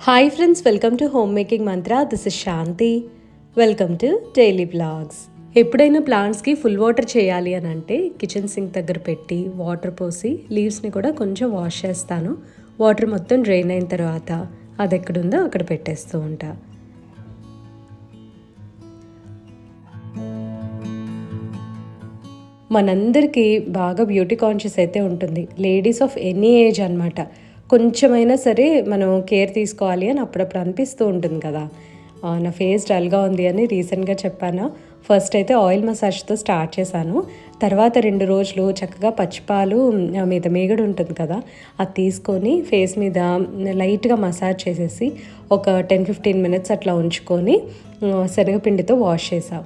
Hi friends welcome to home making mantra this is Shanti welcome to daily blogs ఎప్పుడైనా ప్లాంట్స్కి full water చేయాలి అని అంటే kitchen sync దగ్గర పెట్టి వాటర్ పోసి లీవ్స్ని కూడా కొంచెం వాష్ చేస్తాను. వాటర్ మొత్తం డ్రైన్ అయిన తర్వాత అది ఎక్కడుందో అక్కడ పెట్టేస్తూ ఉంటా. మనందరికీ బాగా బ్యూటీ కాన్షియస్ అయితే ఉంటుంది. లేడీస్ ఆఫ్ ఎనీ ఏజ్ అనమాట కొంచెమైనా సరే మనం కేర్ తీసుకోవాలి అని అప్పుడప్పుడు అనిపిస్తూ ఉంటుంది కదా. నా ఫేస్ డల్గా ఉంది అని రీసెంట్గా చెప్పాను. ఫస్ట్ అయితే ఆయిల్ మసాజ్తో స్టార్ట్ చేశాను. తర్వాత రెండు రోజులు చక్కగా పచ్చిపాలు మీద మేగడు ఉంటుంది కదా అది తీసుకొని ఫేస్ మీద లైట్గా మసాజ్ చేసేసి ఒక టెన్ ఫిఫ్టీన్ మినిట్స్ అట్లా ఉంచుకొని శనగపిండితో వాష్ చేసాం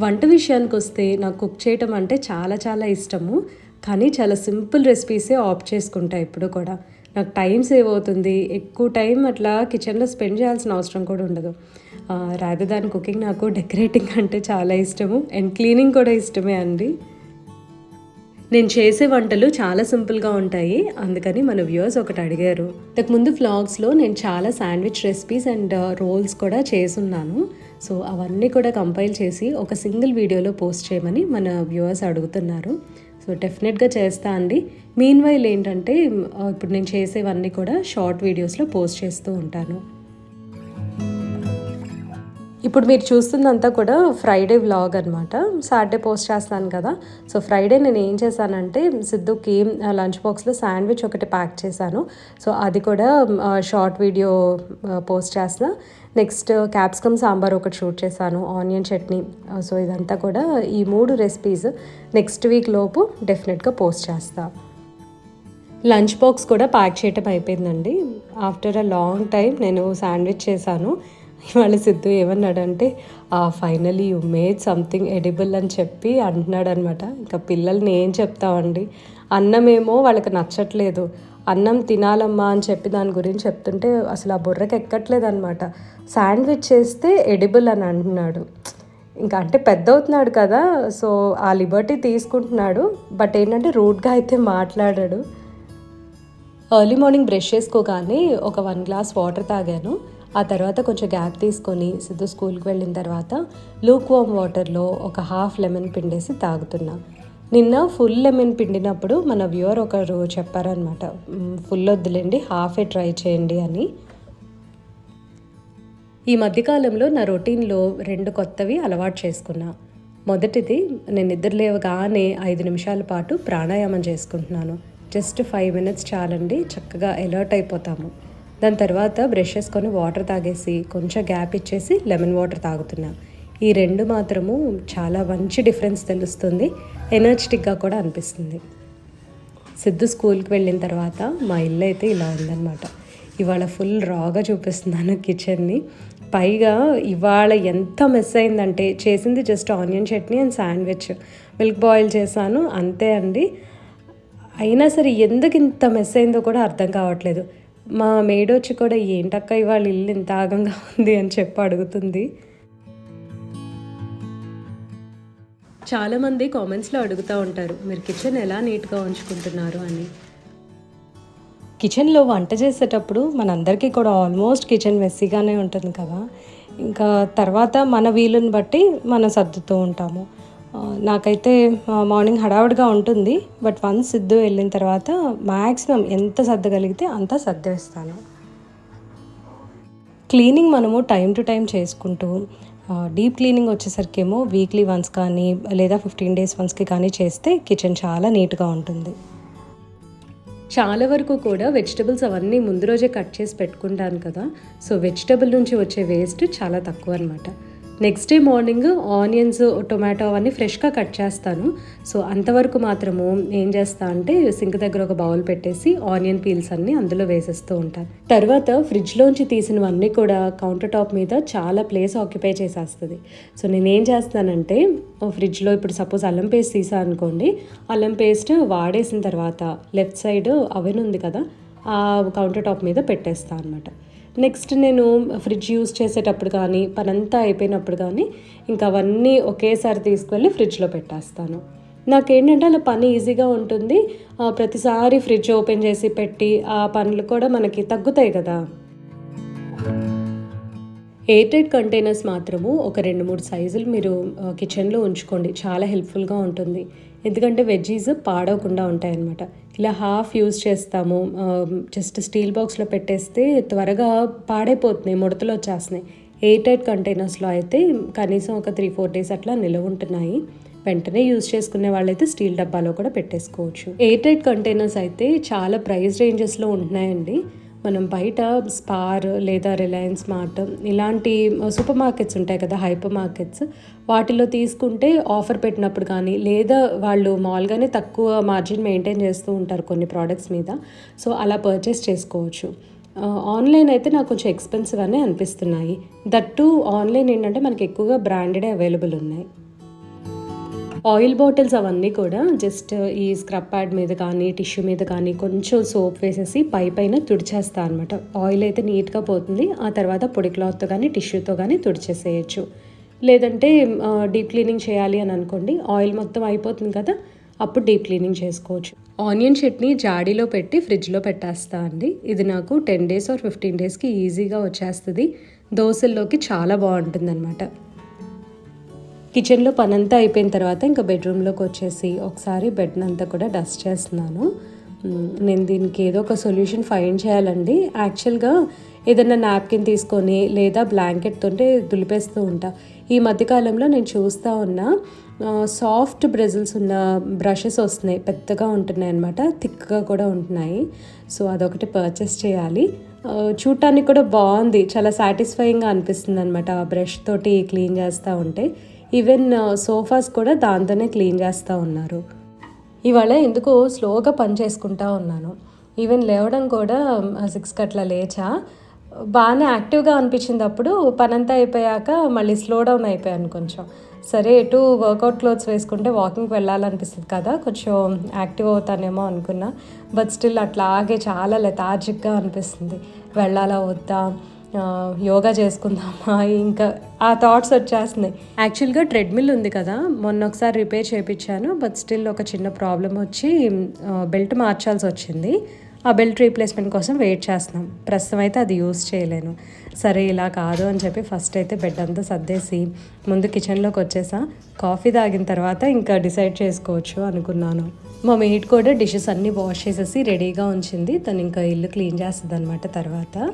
వంట విషయానికి వస్తే నాకు కుక్ చేయటం అంటే చాలా చాలా ఇష్టము. కానీ చాలా సింపుల్ రెసిపీసే ఆప్ట్ చేసుకుంటా ఇప్పుడు కూడా. నాకు టైం సేవ్ అవుతుంది. ఎక్కువ టైం అట్లా కిచెన్లో స్పెండ్ చేయాల్సిన అవసరం కూడా ఉండదు. రాదర్ దాని కుకింగ్ నాకు డెకరేటింగ్ అంటే చాలా ఇష్టము. అండ్ క్లీనింగ్ కూడా ఇష్టమే అండి. నేను చేసే వంటలు చాలా సింపుల్గా ఉంటాయి. అందుకని మన వ్యూవర్స్ ఒకటి అడిగారు. ఇంతకుముందు ఫ్లాగ్స్లో నేను చాలా శాండ్విచ్ రెసిపీస్ అండ్ రోల్స్ కూడా చేసున్నాను సో అవన్నీ కూడా కంపైల్ చేసి ఒక సింగిల్ వీడియోలో పోస్ట్ చేయమని మన వ్యూవర్స్ అడుగుతున్నారు. సో డెఫినెట్గా చేస్తా అండి. మీన్ వైల్ ఏంటంటే ఇప్పుడు నేను చేసేవన్నీ కూడా షార్ట్ వీడియోస్లో పోస్ట్ చేస్తూ ఉంటాను. ఇప్పుడు మీరు చూస్తుందంతా కూడా ఫ్రైడే వ్లాగ్ అనమాట సాటర్డే పోస్ట్ చేస్తాను కదా. సో ఫ్రైడే నేను ఏం చేశానంటే సిద్ధుకి లంచ్ బాక్స్లో శాండ్విచ్ ఒకటి ప్యాక్ చేశాను. సో అది కూడా షార్ట్ వీడియో పోస్ట్ చేసిన నెక్స్ట్ క్యాప్సికమ్ సాంబార్ ఒకటి షూట్ చేశాను. ఆనియన్ చట్నీ. సో ఇదంతా కూడా ఈ మూడు రెసిపీస్ నెక్స్ట్ వీక్ లోపు డెఫినెట్గా పోస్ట్ చేస్తాను లంచ్ బాక్స్ కూడా ప్యాక్ చేయటం అయిపోయిందండి. ఆఫ్టర్ అ లాంగ్ టైం నేను శాండ్విచ్ చేశాను. ఇవాళ సిద్ధు ఏమన్నాడంటే finally you made something edible అని చెప్పి అంటున్నాడు అనమాట ఇంకా పిల్లల్ని ఏం చెప్తామండి? అన్నమేమో వాళ్ళకి నచ్చట్లేదు. అన్నం తినాలమ్మా అని చెప్పి దాని గురించి చెప్తుంటే అసలు ఆ బుర్రకి ఎక్కట్లేదు అనమాట శాండ్విచ్ చేస్తే ఎడిబుల్ అని అంటున్నాడు. ఇంకా అంటే పెద్ద అవుతున్నాడు కదా సో ఆ లిబర్టీ తీసుకుంటున్నాడు. బట్ ఏంటంటే రూట్గా అయితే మాట్లాడాడు. ఎర్లీ మార్నింగ్ బ్రష్ చేసుకోగానే ఒక వన్ గ్లాస్ వాటర్ తాగాను. ఆ తర్వాత కొంచెం గ్యాప్ తీసుకొని సిద్ధు స్కూల్కి వెళ్ళిన తర్వాత లూక్ వామ్ వాటర్లో ఒక హాఫ్ లెమన్ పిండేసి తాగుతున్నా. నిన్న ఫుల్ లెమన్ పిండినప్పుడు మన వ్యూవర్ ఒకరు చెప్పారనమాట ఫుల్ వద్దులేండి హాఫే ట్రై చేయండి అని. ఈ మధ్యకాలంలో నా రొటీన్లో రెండు కొత్తవి అలవాటు చేసుకున్నా. మొదటిది నేను నిద్ర లేవగానే ఐదు నిమిషాల పాటు ప్రాణాయామం చేసుకుంటున్నాను. జస్ట్ ఫైవ్ మినిట్స్ చాలండి చక్కగా అలర్ట్ అయిపోతాము. దాని తర్వాత బ్రష్ చేసుకొని వాటర్ తాగేసి కొంచెం గ్యాప్ ఇచ్చేసి లెమన్ వాటర్ తాగుతున్నా. ఈ రెండు మాత్రము చాలా మంచి డిఫరెన్స్ తెలుస్తుంది. ఎనర్జెటిక్గా కూడా అనిపిస్తుంది. సిద్ధు స్కూల్కి వెళ్ళిన తర్వాత మా ఇల్లు అయితే ఇలా ఉందన్నమాట. ఇవాళ ఫుల్ రాగా చూపిస్తున్నాను కిచెన్ని. పైగా ఇవాళ ఎంత మిస్ అయిందంటే చేసింది just onion chutney and sandwich milk boil చేశాను అంతే అండి. అయినా సరే ఎందుకు ఇంత మిస్ అయిందో కూడా అర్థం కావట్లేదు. మా మేడొచ్చి కూడా ఏంటక్క ఇవాళ ఇల్లు ఇంత ఆగంగా ఉంది? అని చెప్పి అడుగుతుంది. చాలామంది కామెంట్స్లో అడుగుతూ ఉంటారు మీరు కిచెన్ ఎలా నీట్గా ఉంచుకుంటున్నారు? అని. కిచెన్లో వంట చేసేటప్పుడు మనందరికీ కూడా ఆల్మోస్ట్ కిచెన్ మెస్సీగానే ఉంటుంది కదా. ఇంకా తర్వాత మన వీలుని బట్టి మనం సర్దుతూ ఉంటాము. నాకైతే మార్నింగ్ హడావుడిగా ఉంటుంది. బట్ వన్స్ సిద్ధు వెళ్ళిన తర్వాత మ్యాక్సిమం ఎంత సర్దగలిగితే అంత సర్దేస్తాను. క్లీనింగ్ మనము టైం టు టైం చేసుకుంటూ డీప్ క్లీనింగ్ వచ్చేసరికి ఏమో వీక్లీ వన్స్ కానీ లేదా ఫిఫ్టీన్ డేస్ వన్స్కి కానీ చేస్తే కిచెన్ చాలా నీట్గా ఉంటుంది. చాలా వరకు కూడా వెజిటబుల్స్ అవన్నీ ముందు రోజే కట్ చేసి పెట్టుకుంటాను కదా. సో వెజిటబుల్ నుంచి వచ్చే వేస్ట్ చాలా తక్కువ అనమాట next day morning onions tomato అవన్నీ ఫ్రెష్గా కట్ చేస్తాను. సో అంతవరకు మాత్రము ఏం చేస్తా అంటే సింక్ దగ్గర ఒక బౌల్ పెట్టేసి ఆనియన్ పీల్స్ అన్నీ అందులో వేసేస్తూ ఉంటాను తర్వాత ఫ్రిడ్జ్లోంచి తీసినవన్నీ కూడా కౌంటర్ టాప్ మీద చాలా ప్లేస్ ఆక్యుపై చేసేస్తుంది. సో నేను ఏం చేస్తానంటే ఫ్రిడ్జ్లో ఇప్పుడు సపోజ్ అల్లం పేస్ట్ తీసా అనుకోండి అల్లం పేస్ట్ వాడేసిన తర్వాత లెఫ్ట్ సైడ్ అవెన్ ఉంది కదా ఆ కౌంటర్ టాప్ మీద పెట్టేస్తాను అనమాట నెక్స్ట్ నేను ఫ్రిడ్జ్ యూస్ చేసేటప్పుడు కానీ పనంతా అయిపోయినప్పుడు కానీ ఇంకా అవన్నీ ఒకేసారి తీసుకువెళ్ళి ఫ్రిడ్జ్లో పెట్టేస్తాను. నాకేంటంటే అలా పని ఈజీగా ఉంటుంది. ప్రతిసారి ఫ్రిడ్జ్ ఓపెన్ చేసి పెట్టి ఆ పనులు కూడా మనకి తగ్గుతాయి కదా. ఎయిటెడ్ కంటైనర్స్ మాత్రము ఒక రెండు మూడు సైజులు మీరు కిచెన్లో ఉంచుకోండి. చాలా హెల్ప్ఫుల్గా ఉంటుంది. ఎందుకంటే వెజ్జీస్ పాడవకుండా ఉంటాయన్నమాట. ఇలా హాఫ్ యూజ్ చేస్తాము. జస్ట్ స్టీల్ బాక్స్లో పెట్టేస్తే త్వరగా పాడైపోతున్నాయి ముడతలు వచ్చేస్తున్నాయి. ఎయిర్ టైట్ కంటైనర్స్లో అయితే కనీసం ఒక త్రీ ఫోర్ డేస్ అట్లా నిలవ ఉంటున్నాయి. వెంటనే యూజ్ చేసుకునే వాళ్ళైతే స్టీల్ డబ్బాలో కూడా పెట్టేసుకోవచ్చు. ఎయిర్ టైట్ కంటైనర్స్ అయితే చాలా ప్రైస్ రేంజెస్లో ఉంటున్నాయండి. మనం బయట స్పార్ లేదా రిలయన్స్ మార్ట్ ఇలాంటి సూపర్ మార్కెట్స్ ఉంటాయి కదా హైపర్ మార్కెట్స్ వాటిలో తీసుకుంటే ఆఫర్ పెట్టినప్పుడు కానీ లేదా వాళ్ళు మామూలుగానే తక్కువ మార్జిన్ మెయింటైన్ చేస్తూ ఉంటారు కొన్ని ప్రోడక్ట్స్ మీద. సో అలా పర్చేస్ చేసుకోవచ్చు. ఆన్లైన్ అయితే నాకు కొంచెం ఎక్స్పెన్సివ్ అనే అనిపిస్తున్నాయి. దట్టు ఆన్లైన్ ఏంటంటే మనకి ఎక్కువగా బ్రాండెడే అవైలబుల్ ఉన్నాయి. ఆయిల్ బాటిల్స్ అవన్నీ కూడా జస్ట్ ఈ స్క్రబ్ ప్యాడ్ మీద కానీ టిష్యూ మీద కానీ కొంచెం సోప్ వేసేసి పై పైన తుడిచేస్తా అనమాట ఆయిల్ అయితే నీట్గా పోతుంది. ఆ తర్వాత పొడి క్లాత్తో కానీ టిష్యూతో కానీ తుడిచేసేయచ్చు. లేదంటే డీప్ క్లీనింగ్ చేయాలి అని అనుకోండి ఆయిల్ మొత్తం అయిపోతుంది కదా అప్పుడు డీప్ క్లీనింగ్ చేసుకోవచ్చు. ఆనియన్ చట్నీ జాడీలో పెట్టి ఫ్రిడ్జ్లో పెట్టేస్తా అండి. ఇది నాకు టెన్ డేస్ ఆర్ ఫిఫ్టీన్ డేస్కి ఈజీగా వచ్చేస్తుంది. దోశల్లోకి చాలా బాగుంటుంది కిచెన్లో పనంతా అయిపోయిన తర్వాత ఇంకా బెడ్రూమ్లోకి వచ్చేసి ఒకసారి బెడ్నంతా కూడా డస్ట్ చేస్తున్నాను. నేను దీనికి ఏదో ఒక సొల్యూషన్ ఫైండ్ చేయాలండి. యాక్చువల్గా ఏదైనా నాప్కిన్ తీసుకొని లేదా బ్లాంకెట్ తోటే దులిపేస్తూ ఉంటా. ఈ మధ్యకాలంలో నేను చూస్తూ ఉన్నా సాఫ్ట్ బ్రెజిల్స్ ఉన్న బ్రషెస్ వస్తున్నాయి. పెద్దగా ఉంటున్నాయి అనమాట థిక్గా కూడా ఉంటున్నాయి. సో అదొకటి పర్చేస్ చేయాలి. చూడటానికి కూడా బాగుంది. చాలా సాటిస్ఫైయింగ్గా అనిపిస్తుంది అనమాట ఆ బ్రష్ తోటి క్లీన్ చేస్తూ ఉంటే. ఈవెన్ సోఫాస్ కూడా దాంతోనే క్లీన్ చేస్తూ ఉన్నారు. ఇవాళ ఎందుకో స్లోగా పని చేసుకుంటా ఉన్నాను. ఈవెన్ లేవడం కూడా సిక్స్ అట్లా లేచా. బాగానే యాక్టివ్గా అనిపించింది అప్పుడు. పనంతా అయిపోయాక మళ్ళీ స్లో డౌన్ అయిపోయాను కొంచెం. సరే ఎటు వర్కౌట్ క్లోత్స్ వేసుకుంటే వాకింగ్కి వెళ్ళాలనిపిస్తుంది కదా కొంచెం యాక్టివ్ అవుతానేమో అనుకున్నా. బట్ స్టిల్ అట్లాగే చాలా లెథార్జిక్గా అనిపిస్తుంది. వెళ్ళాలా వద్దా? యోగా చేసుకుందామా? ఇంకా ఆ థాట్స్ వచ్చేస్తున్నాయి. యాక్చువల్గా ట్రెడ్మిల్ ఉంది కదా మొన్న ఒకసారి రిపేర్ చేయించాను బట్ స్టిల్ ఒక చిన్న ప్రాబ్లం వచ్చి బెల్ట్ మార్చాల్సి వచ్చింది. ఆ బెల్ట్ రీప్లేస్మెంట్ కోసం వెయిట్ చేస్తున్నాం. ప్రస్తుతం అయితే అది యూస్ చేయలేను. సరే ఇలా కాదు అని చెప్పి ఫస్ట్ అయితే బెడ్ అంతా సర్దేసి ముందు కిచెన్లోకి వచ్చేసా. కాఫీ తాగిన తర్వాత ఇంకా డిసైడ్ చేసుకోవచ్చు అనుకున్నాను. మా మీట్ కూడా డిషెస్ అన్నీ వాష్ చేసేసి రెడీగా ఉంచింది. తను ఇంకా ఇల్లు క్లీన్ చేస్తుంది అనమాట తర్వాత.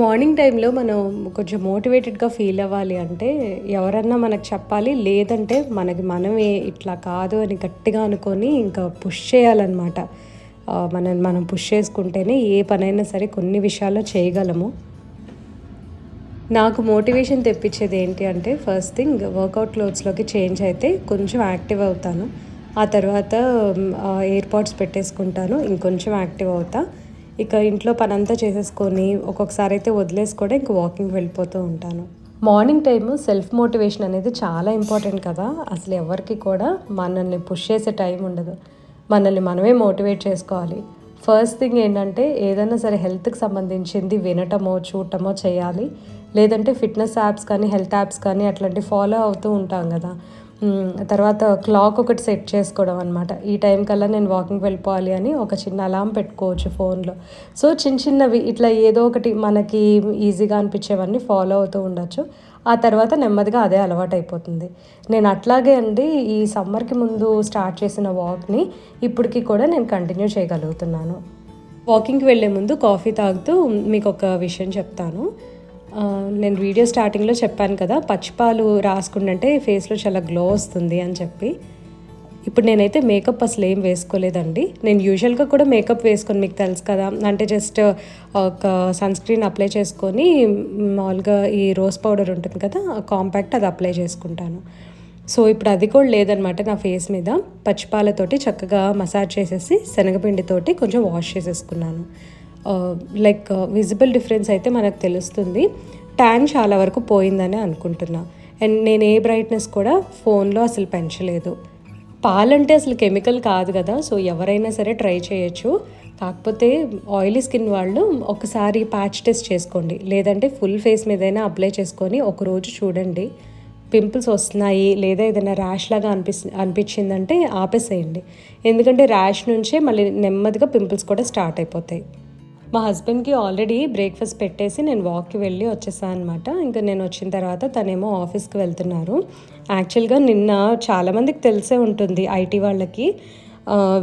మార్నింగ్ టైంలో మనం కొంచెం మోటివేటెడ్గా ఫీల్ అవ్వాలి అంటే ఎవరన్నా మనకు చెప్పాలి లేదంటే మనకి మనమే ఇట్లా కాదు అని గట్టిగా అనుకొని ఇంకా పుష్ చేయాలన్నమాట. మనం మనం పుష్ చేసుకుంటేనే ఏ పనైనా సరే కొన్ని విషయాల్లో చేయగలము. నాకు మోటివేషన్ తెప్పించేది ఏంటి అంటే ఫస్ట్ థింగ్ వర్కౌట్ క్లోత్స్లోకి చేంజ్ అయితే కొంచెం యాక్టివ్ అవుతాను. ఆ తర్వాత ఎయిర్ పాడ్స్ పెట్టేసుకుంటాను ఇంకొంచెం యాక్టివ్ అవుతాను ఇక ఇంట్లో పనంతా చేసేసుకొని ఒక్కొక్కసారి అయితే వదిలేసి కూడా ఇంక వాకింగ్ వెళ్ళిపోతూ ఉంటాను. మార్నింగ్ టైము సెల్ఫ్ మోటివేషన్ అనేది చాలా ఇంపార్టెంట్ కదా. అసలు ఎవరికి కూడా మనల్ని పుష్ చేసే టైం ఉండదు. మనల్ని మనమే మోటివేట్ చేసుకోవాలి. ఫస్ట్ థింగ్ ఏంటంటే ఏదైనా సరే హెల్త్కి సంబంధించింది వినటమో చూడటమో చేయాలి. లేదంటే ఫిట్నెస్ యాప్స్ కానీ హెల్త్ యాప్స్ కానీ అట్లాంటివి ఫాలో అవుతూ ఉంటాం కదా. తర్వాత క్లాక్ ఒకటి సెట్ చేసుకోవడం అనమాట ఈ టైం కల్లా నేను వాకింగ్ వెళ్ళిపోవాలి అని ఒక చిన్న అలారం పెట్టుకోవచ్చు ఫోన్లో. సో చిన్న చిన్నవి ఇట్లా ఏదో ఒకటి మనకి ఈజీగా అనిపించేవన్నీ ఫాలో అవుతూ ఉండొచ్చు. ఆ తర్వాత నెమ్మదిగా అదే అలవాటు అయిపోతుంది. నేను అట్లాగే అండి ఈ సమ్మర్కి ముందు స్టార్ట్ చేసిన వాక్ని ఇప్పటికి కూడా నేను కంటిన్యూ చేయగలుగుతున్నాను. వాకింగ్కి వెళ్ళే ముందు కాఫీ తాగుతూ మీకు ఒక విషయం చెప్తాను. నేను వీడియో స్టార్టింగ్లో చెప్పాను కదా పచ్చిపాలు రాసుకుంటే ఫేస్లో చాలా గ్లో వస్తుంది అని చెప్పి. ఇప్పుడు నేనైతే మేకప్ అసలు ఏం వేసుకోలేదండి. నేను యూజువల్గా కూడా మేకప్ వేసుకొని మీకు తెలుసు కదా అంటే జస్ట్ ఒక సన్ స్క్రీన్ అప్లై చేసుకొని మామూలుగా ఈ రోజ్ పౌడర్ ఉంటుంది కదా కాంపాక్ట్ అది అప్లై చేసుకుంటాను. సో ఇప్పుడు అది కూడా లేదనమాట నా ఫేస్ మీద. పచ్చిపాలతోటి చక్కగా మసాజ్ చేసేసి శనగపిండితోటి కొంచెం వాష్ చేసేసుకున్నాను. లైక్ విజిబుల్ డిఫరెన్స్ అయితే మనకు తెలుస్తుంది. ట్యాన్ చాలా వరకు పోయిందని అనుకుంటున్నా. అండ్ నేను ఏ బ్రైట్నెస్ కూడా ఫోన్లో అసలు పెంచలేదు. పాలంటే అసలు కెమికల్ కాదు కదా సో ఎవరైనా సరే ట్రై చేయొచ్చు. కాకపోతే ఆయిలీ స్కిన్ వాళ్ళు ఒకసారి ప్యాచ్ టెస్ట్ చేసుకోండి. లేదంటే ఫుల్ ఫేస్ మీదైనా అప్లై చేసుకొని ఒకరోజు చూడండి. పింపుల్స్ వస్తున్నాయి లేదా ఏదైనా ర్యాష్ లాగా అనిపిస్ అనిపించిందంటే ఆపేసేయండి. ఎందుకంటే ర్యాష్ నుంచే మళ్ళీ నెమ్మదిగా పింపుల్స్ కూడా స్టార్ట్ అయిపోతాయి. మా హస్బెండ్కి ఆల్రెడీ బ్రేక్ఫాస్ట్ పెట్టేసి నేను వాక్కి వెళ్ళి వచ్చేసాను అనమాట ఇంకా నేను వచ్చిన తర్వాత తనేమో ఆఫీస్కి వెళ్తున్నారు. యాక్చువల్గా నిన్న చాలామందికి తెలిసే ఉంటుంది ఐటీ వాళ్ళకి.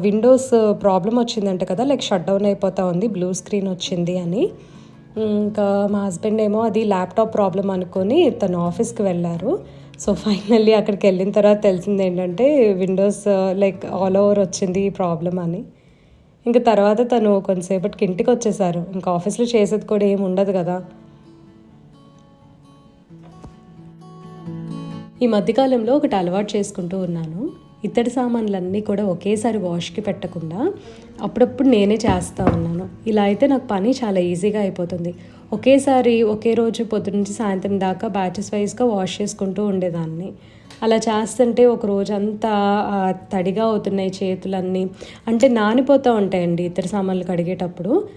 విండోస్ ప్రాబ్లం వచ్చిందంట కదా లైక్ షట్ డౌన్ అయిపోతా ఉంది బ్లూ స్క్రీన్ వచ్చింది అని. ఇంకా మా హస్బెండ్ ఏమో అది ల్యాప్టాప్ ప్రాబ్లం అనుకొని తను ఆఫీస్కి వెళ్ళారు. సో ఫైనల్లీ అక్కడికి వెళ్ళిన తర్వాత తెలిసింది ఏంటంటే విండోస్ లైక్ ఆల్ ఓవర్ వచ్చింది ఈ ప్రాబ్లం అని. ఇంకా తర్వాత తను కొంతసేపటికి ఇంటికి వచ్చేసారు ఇంకా ఆఫీస్లో చేసేది కూడా ఏమి ఉండదు కదా. ఈ మధ్యకాలంలో ఒకటి అలవాటు చేసుకుంటూ ఉన్నాను. ఇత్తడి సామాన్లన్నీ కూడా ఒకేసారి వాష్కి పెట్టకుండా అప్పుడప్పుడు నేనే చేస్తూ ఉన్నాను. ఇలా అయితే నాకు పని చాలా ఈజీగా అయిపోతుంది. ఒకేసారి ఒకే రోజు పొద్దు నుంచి సాయంత్రం దాకా బ్యాచెస్ వైజ్గా వాష్ చేసుకుంటూ ఉండేదాన్ని. అలా చేస్తుంటే ఒక రోజంతా తడిగా అవుతున్నాయి చేతులన్నీ. అంటే నానిపోతూ ఉంటాయండి ఇతర సామాన్లు కడిగేటప్పుడు.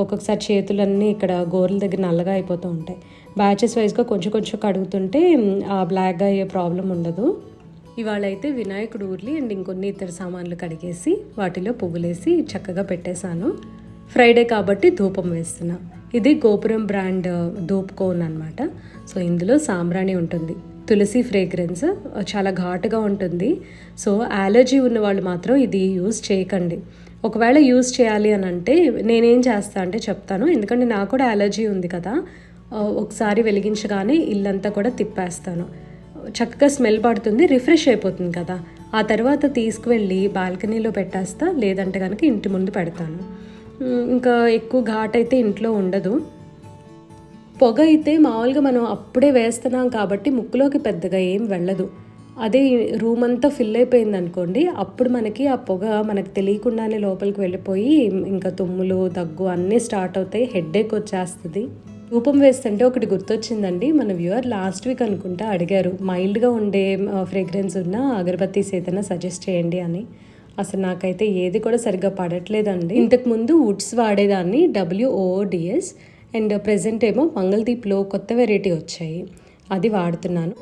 ఒక్కొక్కసారి చేతులన్నీ ఇక్కడ గోర్ల దగ్గర నల్లగా అయిపోతూ ఉంటాయి. బ్యాచెస్ వైజ్గా కొంచెం కొంచెం కడుగుతుంటే ఆ బ్లాక్గా అయ్యే ప్రాబ్లం ఉండదు. ఇవాళ అయితే వినాయకుడు ఊర్లి అండ్ ఇంకొన్ని ఇతర సామాన్లు కడిగేసి వాటిలో పువ్వులేసి చక్కగా పెట్టేశాను. ఫ్రైడే కాబట్టి ధూపం వేస్తున్నా. ఇది గోపురం బ్రాండ్ ధూప్ కోన్ అనమాట సో ఇందులో సాంబ్రాణి ఉంటుంది. తులసి ఫ్రేగ్రెన్స్ చాలా ఘాటుగా ఉంటుంది. సో అలర్జీ ఉన్న వాళ్ళు మాత్రం ఇది యూస్ చేయకండి. ఒకవేళ యూస్ చేయాలి అని అంటే నేనేం చేస్తా అంటే చెప్తాను. ఎందుకంటే నాకు కూడా అలర్జీ ఉంది కదా. ఒకసారి వెలిగించగానే ఇల్లంతా కూడా తిప్పేస్తాను. చక్కగా స్మెల్ పడుతుంది రిఫ్రెష్ అయిపోతుంది కదా. ఆ తర్వాత తీసుకువెళ్ళి బాల్కనీలో పెట్టేస్తా లేదంటే కనుక ఇంటి ముందు పెడతాను. ఇంకా ఎక్కువ ఘాట్ అయితే ఇంట్లో ఉండదు. పొగ అయితే మామూలుగా మనం అప్పుడే వేస్తున్నాం కాబట్టి ముక్కులోకి పెద్దగా ఏం వెళ్ళదు. అదే రూమ్ అంతా ఫిల్ అయిపోయింది అనుకోండి అప్పుడు మనకి ఆ పొగ మనకు తెలియకుండానే లోపలికి వెళ్ళిపోయి ఇంకా తుమ్ములు దగ్గు అన్నీ స్టార్ట్ అవుతాయి హెడ్ఏక్ వచ్చేస్తుంది. రూపం వేస్తుంటే ఒకటి గుర్తొచ్చిందండి మన వ్యూవర్ లాస్ట్ వీక్ అనుకుంటా అడిగారు మైల్డ్గా ఉండే ఫ్రేగ్రెన్స్ ఉన్న అగరబత్తీస్ ఏదైనా సజెస్ట్ చేయండి అని. అసలు నాకైతే ఏది కూడా సరిగ్గా పడట్లేదండి. ఇంతకు ముందు Woods వాడేదాన్ని W O D S and present ఏమో మంగళదీప్లో కొత్త వెరైటీ వచ్చాయి. అది వాడుతున్నాను.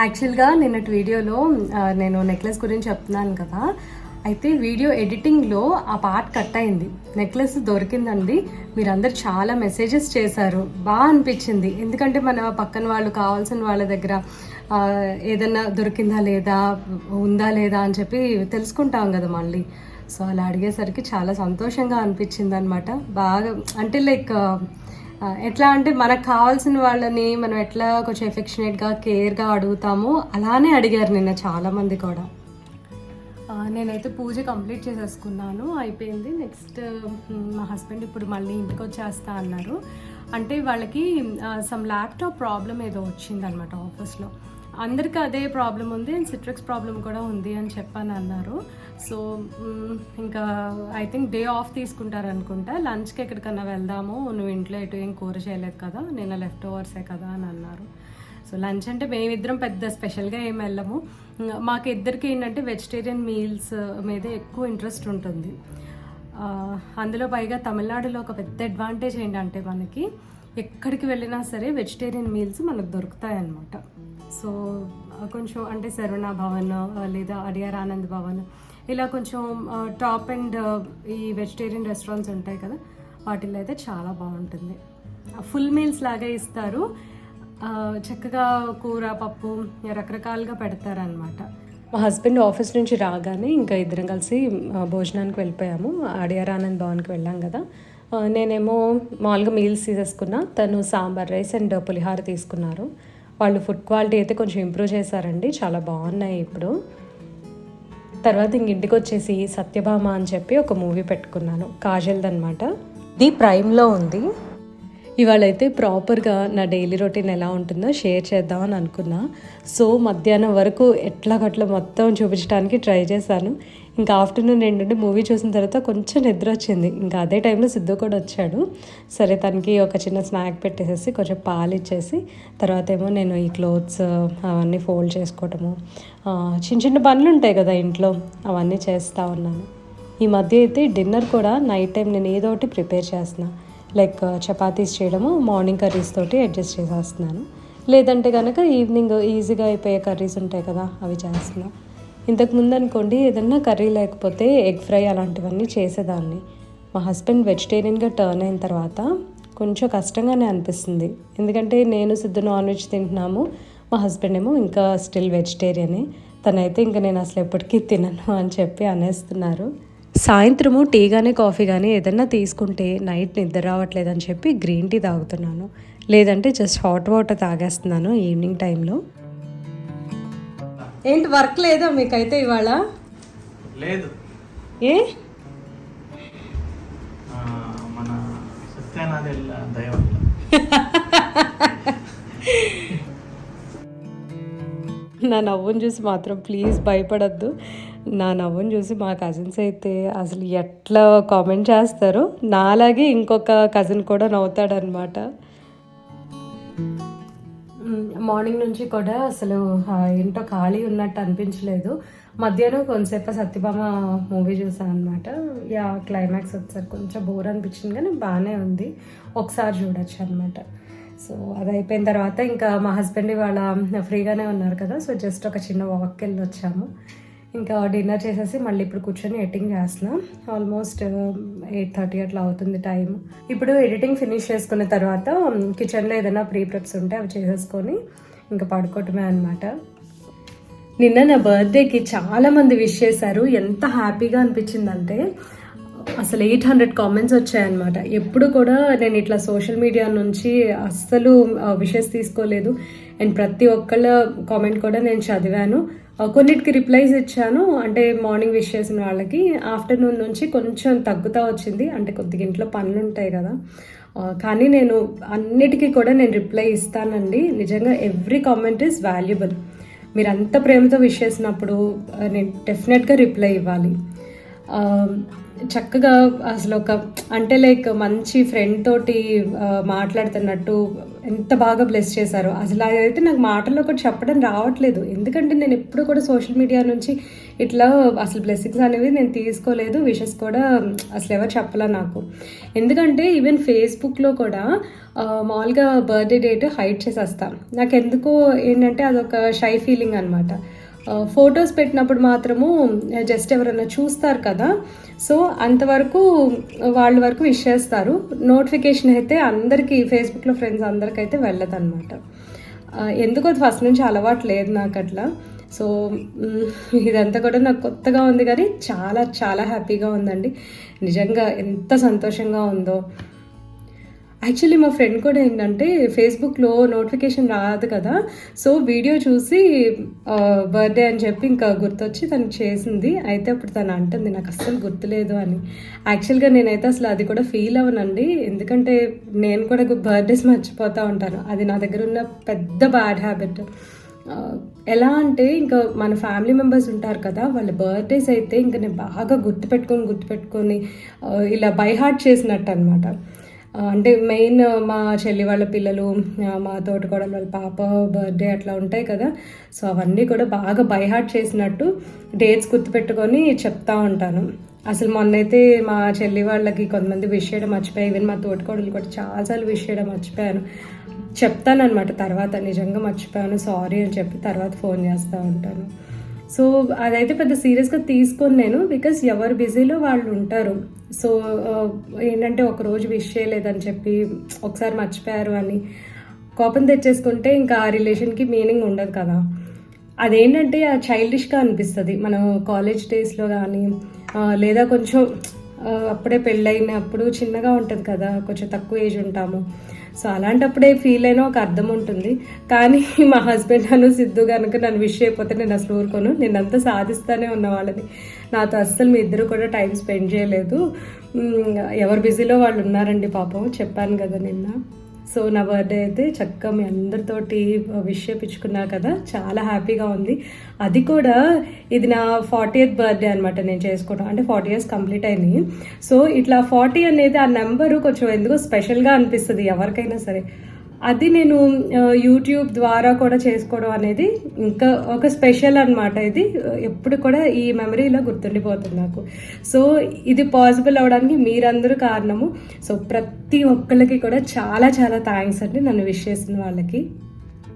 యాక్చువల్గా నిన్నటి వీడియోలో నేను నెక్లెస్ గురించి చెప్తున్నాను కదా. అయితే వీడియో ఎడిటింగ్లో ఆ పార్ట్ కట్ అయింది. నెక్లెస్ దొరికిందండి. మీరందరు చాలా మెసేజెస్ చేశారు. బాగా అనిపించింది. ఎందుకంటే మన పక్కన వాళ్ళు కావాల్సిన వాళ్ళ దగ్గర ఏదన్నా దొరికిందా లేదా ఉందా లేదా అని చెప్పి తెలుసుకుంటాం కదా మళ్ళీ. సో అలా అడిగేసరికి చాలా సంతోషంగా అనిపించింది అనమాట బాగా అంటే లైక్ ఎట్లా అంటే మనకు కావాల్సిన వాళ్ళని మనం ఎట్లా కొంచెం ఎఫెక్షనేట్గా కేర్గా అడుగుతామో అలానే అడిగారు నిన్న చాలామంది కూడా. నేనైతే పూజ కంప్లీట్ చేసేసుకున్నాను అయిపోయింది. నెక్స్ట్ మా హస్బెండ్ ఇప్పుడు మళ్ళీ ఇంటికి వచ్చేస్తా అన్నారు. అంటే వాళ్ళకి సమ్ ల్యాప్టాప్ ప్రాబ్లం ఏదో వచ్చిందనమాట ఆఫీస్లో అందరికీ అదే ప్రాబ్లం ఉంది అండ్ సిట్రిక్స్ ప్రాబ్లం కూడా ఉంది అని చెప్పాను అన్నారు. సో ఇంకా ఐ థింక్ డే ఆఫ్ తీసుకుంటారు అనుకుంటా లంచ్కి ఎక్కడికన్నా వెళ్దాము నువ్వు ఇంట్లో ఎటు ఏం కూర చేయలేదు కదా నేను లెఫ్ట్ ఓవర్సే కదా అని అన్నారు. సో లంచ్ అంటే మేమిద్దరం పెద్ద స్పెషల్గా ఏం వెళ్ళము. మాకు ఇద్దరికి ఏంటంటే వెజిటేరియన్ మీల్స్ మీద ఎక్కువ ఇంట్రెస్ట్ ఉంటుంది. అందులో పైగా తమిళనాడులో ఒక పెద్ద అడ్వాంటేజ్ ఏంటంటే మనకి ఎక్కడికి వెళ్ళినా సరే వెజిటేరియన్ మీల్స్ మనకు దొరుకుతాయి అన్నమాట సో కొంచెం అంటే శరవణ భవన్ లేదా అడియార్ ఆనంద్ భవన్ ఇలా కొంచెం టాప్ అండ్ ఈ వెజిటేరియన్ రెస్టారెంట్స్ ఉంటాయి కదా వాటిల్లో అయితే చాలా బాగుంటుంది. ఫుల్ మీల్స్ లాగా ఇస్తారు. చక్కగా కూర పప్పు రకరకాలుగా పెడతారనమాట మా హస్బెండ్ ఆఫీస్ నుంచి రాగానే ఇంకా ఇద్దరం కలిసి భోజనానికి వెళ్ళిపోయాము. అడియార్ ఆనంద్ భవన్కి వెళ్ళాం కదా. నేనేమో మామూలుగా మీల్స్ తీసేసుకున్నా. తను సాంబార్ రైస్ అండ్ పులిహార తీసుకున్నారు. వాళ్ళు ఫుడ్ క్వాలిటీ అయితే కొంచెం ఇంప్రూవ్ చేశారండి. చాలా బాగున్నాయి ఇప్పుడు. తర్వాత ఇంక ఇంటికి వచ్చేసి సత్యభామ అని చెప్పి ఒక మూవీ పెట్టుకున్నాను. కాజల్ది అనమాట ది ప్రైమ్లో ఉంది. ఇవాళ అయితే ప్రాపర్గా నా డైలీ రొటీన్ ఎలా ఉంటుందో షేర్ చేద్దామని అనుకున్నా. సో మధ్యాహ్నం వరకు ఎట్లాగట్లా మొత్తం చూపించడానికి ట్రై చేశాను. ఇంకా ఆఫ్టర్నూన్ ఏంటంటే మూవీ చూసిన తర్వాత కొంచెం నిద్ర వచ్చింది. ఇంకా అదే టైంలో సిద్ధు కూడా వచ్చాడు. సరే తనకి ఒక చిన్న స్నాక్ పెట్టేసేసి కొంచెం పాలు ఇచ్చేసి తర్వాత ఏమో నేను ఈ క్లోత్స్ అవన్నీ ఫోల్డ్ చేసుకోవటము చిన్న చిన్న పనులు ఉంటాయి కదా ఇంట్లో అవన్నీ చేస్తూ ఉన్నాను. ఈ మధ్య అయితే డిన్నర్ కూడా నైట్ టైం నేను ఏదో ఒకటి ప్రిపేర్ చేస్తున్నాను లైక్ చపాతీస్ చేయడము మార్నింగ్ కర్రీస్ తోటి అడ్జస్ట్ చేసేస్తున్నాను. లేదంటే కనుక ఈవినింగ్ ఈజీగా అయిపోయే కర్రీస్ ఉంటాయి కదా అవి చేస్తున్నా. ఇంతకుముందు అనుకోండి ఏదన్నా కర్రీ లేకపోతే ఎగ్ ఫ్రై అలాంటివన్నీ చేసేదాన్ని. మా హస్బెండ్ వెజిటేరియన్గా టర్న్ అయిన తర్వాత కొంచెం కష్టంగానే అనిపిస్తుంది. ఎందుకంటే నేను సిద్ధు నాన్ వెజ్ తింటున్నాము మా హస్బెండ్ ఏమో ఇంకా స్టిల్ వెజిటేరియనే. తనైతే ఇంకా నేను అసలు ఎప్పటికీ తినను అని చెప్పి అనేస్తున్నారు. సాయంత్రము టీ కానీ కాఫీ కానీ ఏదన్నా తీసుకుంటే నైట్ నిద్ర రావట్లేదు అని చెప్పి గ్రీన్ టీ తాగుతున్నాను. లేదంటే జస్ట్ హాట్ వాటర్ తాగేస్తున్నాను ఈవినింగ్ టైంలో. ఏంటి వర్క్ లేదా మీకైతే ఇవాళ? లేదు. ఏ? మన సత్యానాథ్ దయ నా నవ్వును చూసి మాత్రం ప్లీజ్ భయపడద్దు. నా నవ్వును చూసి మా కజిన్స్ అయితే అసలు ఎట్లా కామెంట్ చేస్తారో? నాలాగే ఇంకొక కజిన్ కూడా నవ్వుతాడనమాట మార్నింగ్ నుంచి కూడా అసలు ఏంటో ఖాళీ ఉన్నట్టు అనిపించలేదు. మధ్యాహ్నం కొంతసేపు సత్యభామ మూవీ చూసాను అనమాట యా క్లైమాక్స్ వచ్చారు కొంచెం బోర్ అనిపించింది కానీ బాగానే ఉంది. ఒకసారి చూడొచ్చు అనమాట సో అది అయిపోయిన తర్వాత ఇంకా మా హస్బెండ్ ఇవాళ ఫ్రీగానే ఉన్నారు కదా సో జస్ట్ ఒక చిన్న వాక్ వెళ్ళి వచ్చాము ఇంకా డిన్నర్ చేసేసి మళ్ళీ ఇప్పుడు కూర్చొని ఎడిటింగ్ చేస్తున్నాం. ఆల్మోస్ట్ ఎయిట్ థర్టీ అట్లా అవుతుంది టైం ఇప్పుడు ఎడిటింగ్ ఫినిష్ చేసుకున్న తర్వాత um, కిచెన్లో ఏదైనా ప్రీ ప్రిప్స్ ఉంటే అవి చేసేసుకొని ఇంకా పడుకోవటమే అనమాట నిన్న నా బర్త్డేకి చాలామంది విష్ చేశారు. ఎంత హ్యాపీగా అనిపించిందంటే అసలు ఎయిట్ హండ్రెడ్ కామెంట్స్ వచ్చాయన్నమాట. ఎప్పుడు కూడా నేను ఇట్లా సోషల్ మీడియా నుంచి అస్సలు విషెస్ తీసుకోలేదు. అండ్ ప్రతి ఒక్కళ్ళ కామెంట్ కూడా నేను చదివాను. కొన్నిటికి రిప్లైస్ ఇచ్చాను. అంటే మార్నింగ్ విష్ చేసిన వాళ్ళకి. ఆఫ్టర్నూన్ నుంచి కొంచెం తగ్గుతా వచ్చింది. అంటే కొద్దిగా ఇంట్లో పనులు ఉంటాయి కదా. కానీ నేను అన్నిటికీ కూడా నేను రిప్లై ఇస్తానండి. నిజంగా ఎవ్రీ కామెంట్ ఈస్ వాల్యుబుల్ మీరు అంత ప్రేమతో విష్ చేసినప్పుడు నేను డెఫినెట్గా రిప్లై ఇవ్వాలి. చక్కగా అసలు ఒక అంటే లైక్ మంచి ఫ్రెండ్ తోటి మాట్లాడుతున్నట్టు ఎంత బాగా బ్లెస్ చేశారు. అసలు అదైతే నాకు మాటల్లో కూడా చెప్పడం రావట్లేదు. ఎందుకంటే నేను ఎప్పుడు కూడా సోషల్ మీడియా నుంచి ఇట్లా అసలు బ్లెస్సింగ్స్ అనేవి నేను తీసుకోలేదు. విషెస్ కూడా అసలు ఎవరు చెప్పలే నాకు. ఎందుకంటే ఈవెన్ ఫేస్బుక్లో కూడా మామూలుగా బర్త్డే డేట్ హైడ్ చేసేస్తాను నాకు ఎందుకో ఏంటంటే అదొక షై ఫీలింగ్ అనమాట ఫొటోస్ పెట్టినప్పుడు మాత్రము జస్ట్ ఎవరైనా చూస్తారు కదా సో అంతవరకు వాళ్ళ వరకు విష్ చేస్తారు. నోటిఫికేషన్ అయితే అందరికీ ఫేస్బుక్లో ఫ్రెండ్స్ అందరికైతే వెళ్ళదన్నమాట. ఆ, ఎందుకో అది ఫస్ట్ నుంచి అలవాటు లేదు నాకు అట్లా సో ఇదంతా కూడా నాకు కొత్తగా ఉంది కానీ చాలా చాలా హ్యాపీగా ఉందండి. నిజంగా ఎంత సంతోషంగా ఉందో. యాక్చువల్లీ మా ఫ్రెండ్ కూడా ఏంటంటే ఫేస్బుక్లో నోటిఫికేషన్ రాదు కదా. సో వీడియో చూసి బర్త్డే అని చెప్పి ఇంకా గుర్తొచ్చి తను చేసింది. అయితే అప్పుడు తను అంటుంది నాకు అస్సలు గుర్తులేదు అని. యాక్చువల్గా నేనైతే అసలు అది కూడా ఫీల్ అవ్వనండి. ఎందుకంటే నేను కూడా బర్త్డేస్ మర్చిపోతూ ఉంటాను. అది నా దగ్గర ఉన్న పెద్ద బ్యాడ్ హ్యాబిట్ ఎలా అంటే ఇంకా మన ఫ్యామిలీ మెంబర్స్ ఉంటారు కదా వాళ్ళ బర్త్డేస్ అయితే ఇంకా నేను బాగా గుర్తుపెట్టుకొని గుర్తుపెట్టుకొని ఇలా బై హార్ట్ చేసినట్టు అనమాట అంటే మెయిన్ మా చెల్లి వాళ్ళ పిల్లలు మా తోటకోడలు వాళ్ళ పాప బర్త్డే అట్లా ఉంటాయి కదా. సో అవన్నీ కూడా బాగా బైహార్ట్ చేసినట్టు డేట్స్ గుర్తుపెట్టుకొని చెప్తా ఉంటాను. అసలు మొన్నైతే మా చెల్లి వాళ్ళకి కొంతమంది విష్ చేయడం మర్చిపోయాయి ఈవెన్ మా తోటకోడలు కూడా చాలాసార్లు విష్ చేయడం మర్చిపోయాను. చెప్తానమాట తర్వాత నిజంగా మర్చిపోయాను. సారీ అని చెప్పి తర్వాత ఫోన్ చేస్తూ ఉంటాను. సో అదైతే పెద్ద సీరియస్గా తీసుకొని నేను బికాస్ ఎవరు బిజీలో వాళ్ళు ఉంటారు. సో ఏంటంటే ఒకరోజు విష్ చేయలేదని చెప్పి ఒకసారి మర్చిపోయారు అని కోపం తెచ్చేసుకుంటే ఇంకా ఆ రిలేషన్కి మీనింగ్ ఉండదు కదా. అదేంటంటే ఆ చైల్డిష్గా అనిపిస్తుంది. మనం కాలేజ్ డేస్లో కానీ లేదా కొంచెం అప్పుడే పెళ్ళైనప్పుడు చిన్నగా ఉంటుంది కదా కొంచెం తక్కువ ఏజ్ ఉంటాము. సో అలాంటప్పుడే ఫీల్ అయినా ఒక అర్థం ఉంటుంది. కానీ మా హస్బెండ్ నన్ను సిద్ధు కనుక నన్ను విష్ అయిపోతే నేను అసలు ఊరుకోను. నేను అంతా సాధిస్తానే ఉన్న వాళ్ళని. నాతో అస్సలు మీ ఇద్దరు కూడా టైం స్పెండ్ చేయలేదు. ఎవరు బిజీలో వాళ్ళు ఉన్నారండి పాపం. చెప్పాను కదా నిన్న. సో నా బర్త్డే అయితే చక్కగా మీ అందరితోటి విష్ చేయించుకున్నా కదా. చాలా హ్యాపీగా ఉంది. అది కూడా ఇది నా ఫార్టీ ఎయిత్ బర్త్డే అనమాట నేను చేసుకోవడం. అంటే ఫార్టీ ఇయర్స్ కంప్లీట్ అయినాయి సో ఇట్లా ఫార్టీ అనేది ఆ నెంబరు కొంచెం ఎందుకో స్పెషల్గా అనిపిస్తుంది ఎవరికైనా సరే. అది నేను యూట్యూబ్ ద్వారా కూడా చేసుకోవడం అనేది ఇంకా ఒక స్పెషల్ అనమాట ఇది. ఎప్పుడు కూడా ఈ మెమరీలో గుర్తుండిపోతుంది నాకు. సో ఇది పాసిబుల్ అవడానికి మీరందరూ కారణము. సో ప్రతి ఒక్కళ్ళకి కూడా చాలా చాలా థ్యాంక్స్ అండి నన్ను విష్ చేసిన వాళ్ళకి.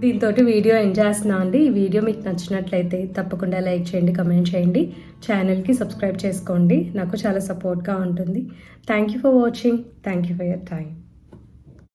దీంతో వీడియో ఎంజాయ్ చేస్తున్నా అండి. ఈ వీడియో మీకు నచ్చినట్లయితే తప్పకుండా లైక్ చేయండి కమెంట్ చేయండి. ఛానల్కి సబ్స్క్రైబ్ చేసుకోండి. నాకు చాలా సపోర్ట్గా ఉంటుంది. Thank you for watching thank you for your time